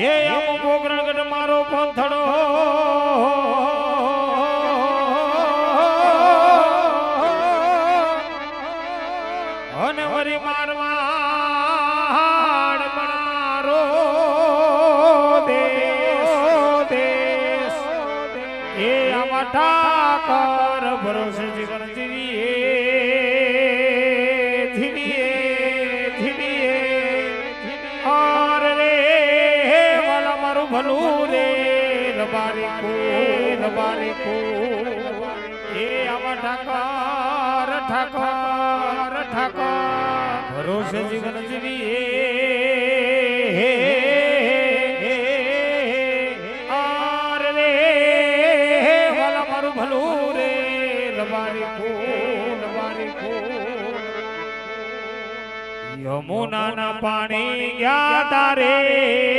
હે આમ પોકરણ ગઢ મારો પંથડો. માણસ જીવન જીવીએ આર રે વાલા મારું ભલું રે રબારી કો રબારી કો યમુના ના પાણી ગયા તારે.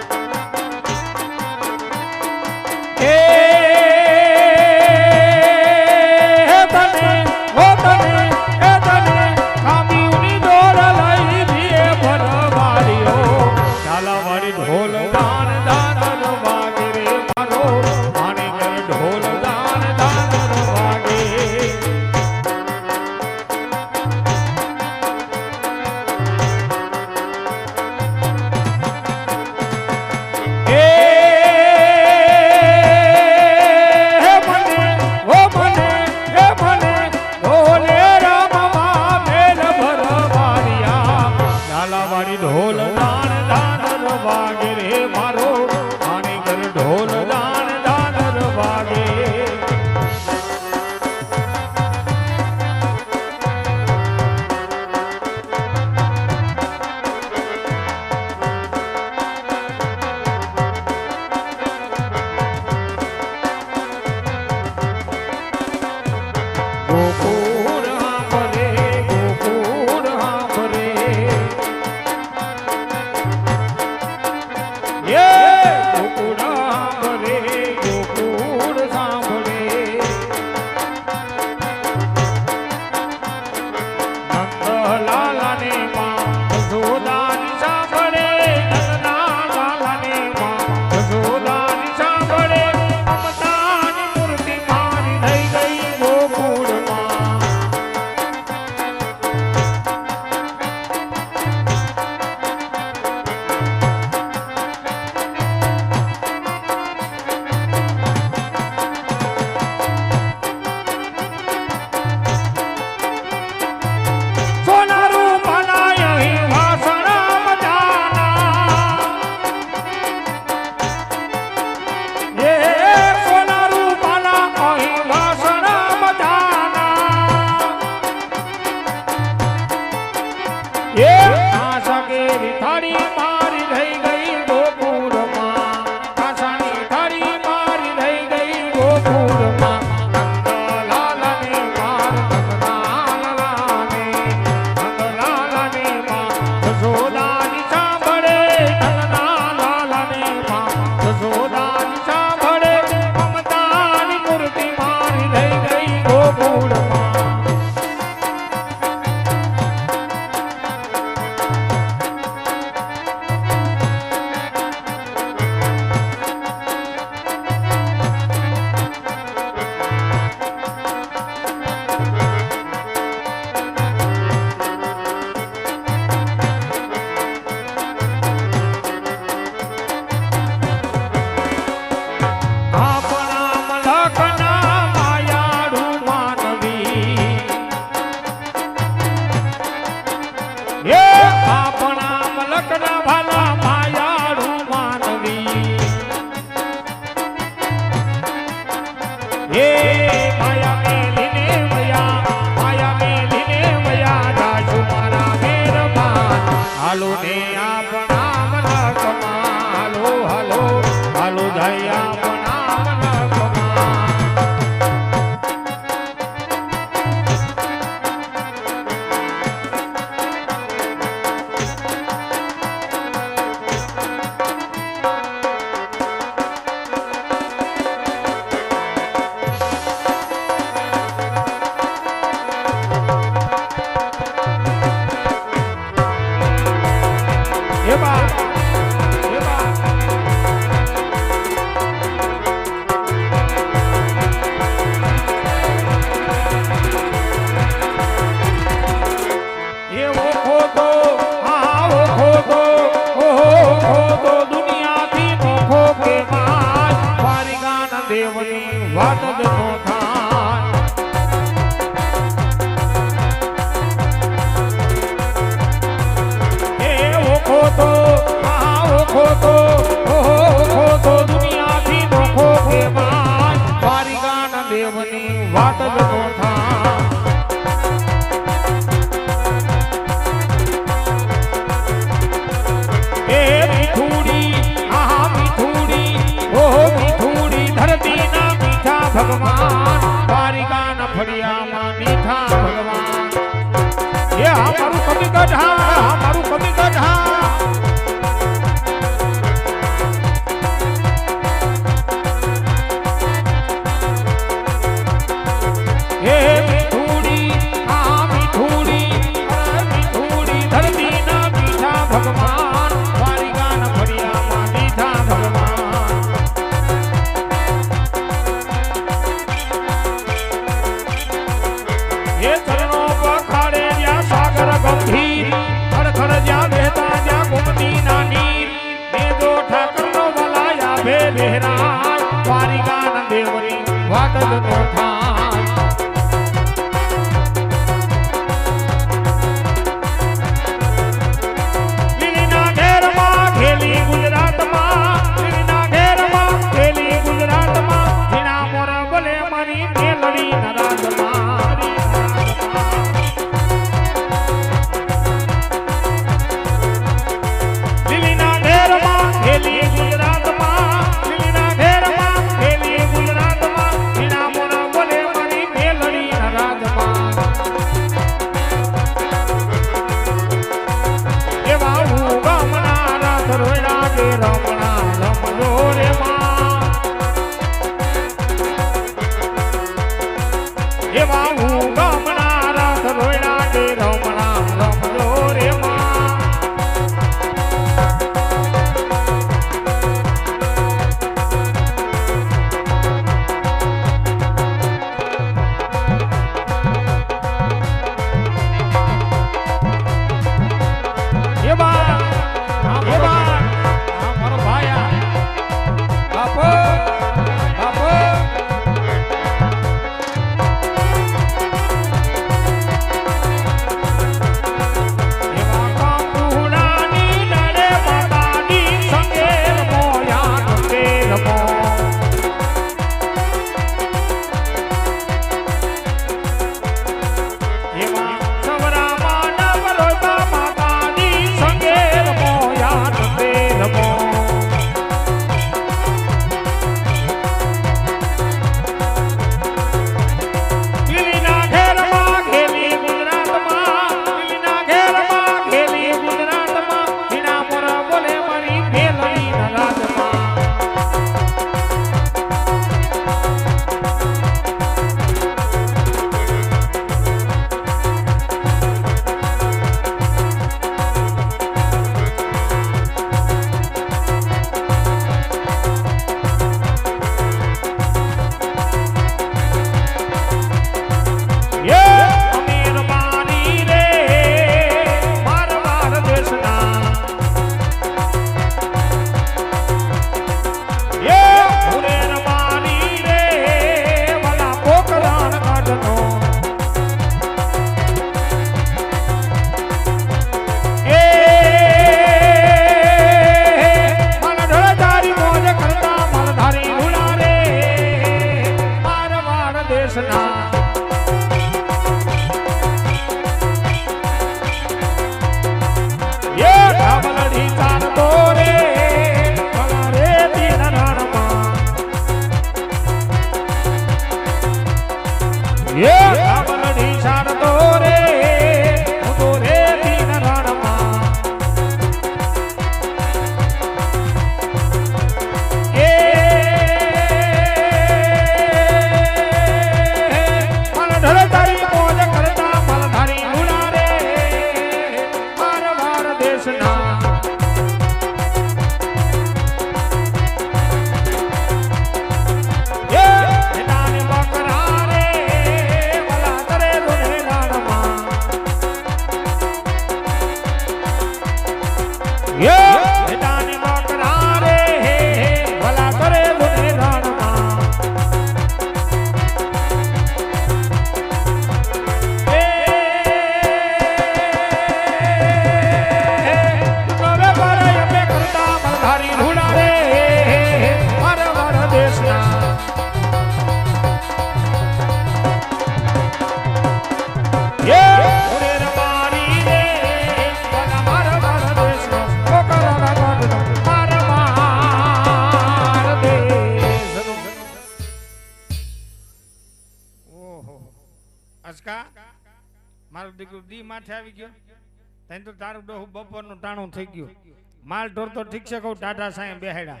માલ ઢોર ઠીક છે કહું ટાટા સાહેબ બેહેડા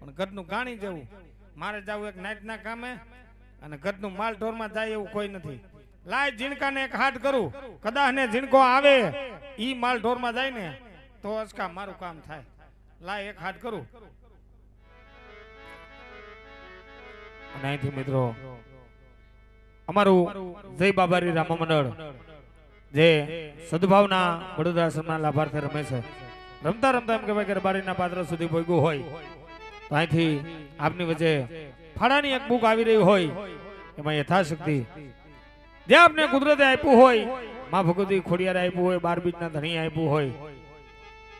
પણ ઘરનું ગાણી જવું. મારે જવું એક નાઈટના કામે અને ઘરનું માલ ઢોરમાં જાય એવું કોઈ નથી. લાય ઝીણકાને એક હાથ કરું. કદાચ ને ઝીણકો આવે, ઈ માલ ઢોરમાં જાય ને, તો અસકા મારું કામ થાય. લાય એક હાથ કરું. અને અહીંથી મિત્રો, અમારું જય બાબારી રામ મંડળ જે સદભાવના વડોદરા આશ્રમના લાભાર્થી રમે છે. રમતા રમતા એમ કહેવાય કે રબારીના પાત્ર સુધી ભોગ્યું હોય. તો અહીંથી આપની વચ્ચે ફાળાની એક બુક આવી રહી હોય. એમાં યથાશક્તિ. જે આપને કુદરતે આપ્યું હોય, માં ભગવતી ખોડિયારે આપ્યું હોય, બાર બીજના ધણી આપ્યું હોય,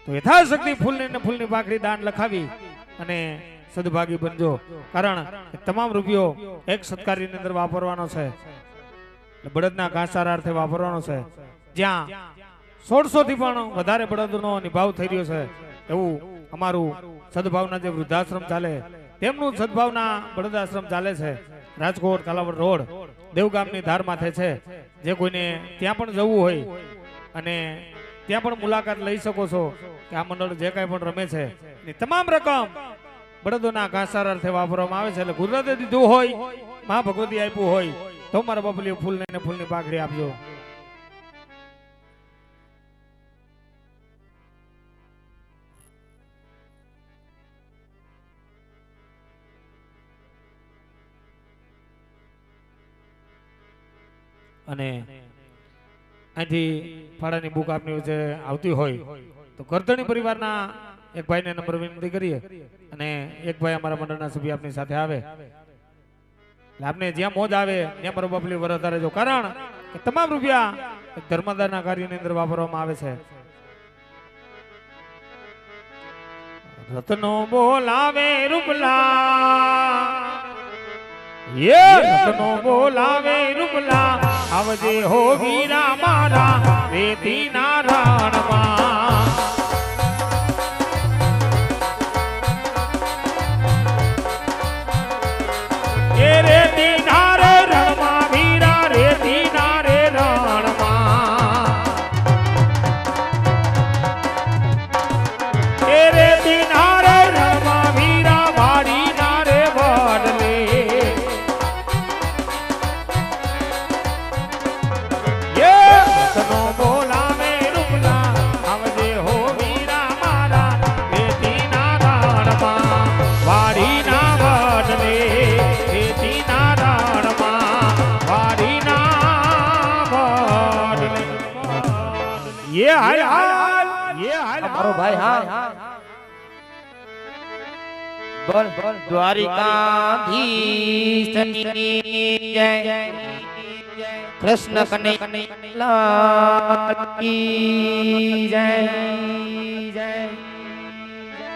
તો યથાશક્તિ ફૂલની ને ફૂલની પાકડી દાન લખાવી અને સદભાગી બનજો. કારણ તમામ રૂપિયો એક સત્કારીની અંદર વાપરવાનો છે. બળદના બળદના ઘાસારાર્થે વાપરવાનો છે. જ્યાં સોળસો થી પણ વધારે બળદનો નિભાવ થઈ રહ્યો છે. એવું અમારું સદભાવના જે વૃદ્ધાશ્રમ ચાલે, તેમનું સદભાવના બળદાશ્રમ ચાલે છે. રાજકોટ કાલાવડ રોડ, દેવગામની ધાર માથે છે. જે કોઈને ત્યાં પણ જવું હોય અને ત્યાં પણ મુલાકાત લઈ શકો છો કે આ મંડળ જે કાંઈ પણ રમે છે. એ તમામ રકમ બળદોના ઘાસારા અર્થે વાપરવામાં આવે છે. એટલે ગુજરાતે દીધું હોય મા ભગવતી આપ્યું હોય, તો મારા બબલી ફૂલ ને ફૂલની પાઘડી આપજો. અને અહીંથી ફાળાની બુક આપની વચ્ચે આવતી હોય, તો કરતણી પરિવારના એક ભાઈને નંબર વિનંતી કરીએ અને એક ભાઈ અમારા મંડળના સભ્ય આપની સાથે આવે. આપને જ્યાં મોજ આવે, ત્યાં પર બબલી વરતા જો. કારણ કે તમામ રૂપિયા ધર્મદાના કાર્યની અંદર વાપરવામાં આવે છે. રત્નો બોલાવે રૂપલા. રત્નો બોલાવે રૂપલા. આવજે હો વીરા મારા રેતી નારાયણમાં દ્વારિકાધીશની જય. કૃષ્ણ કનૈયા જય જય.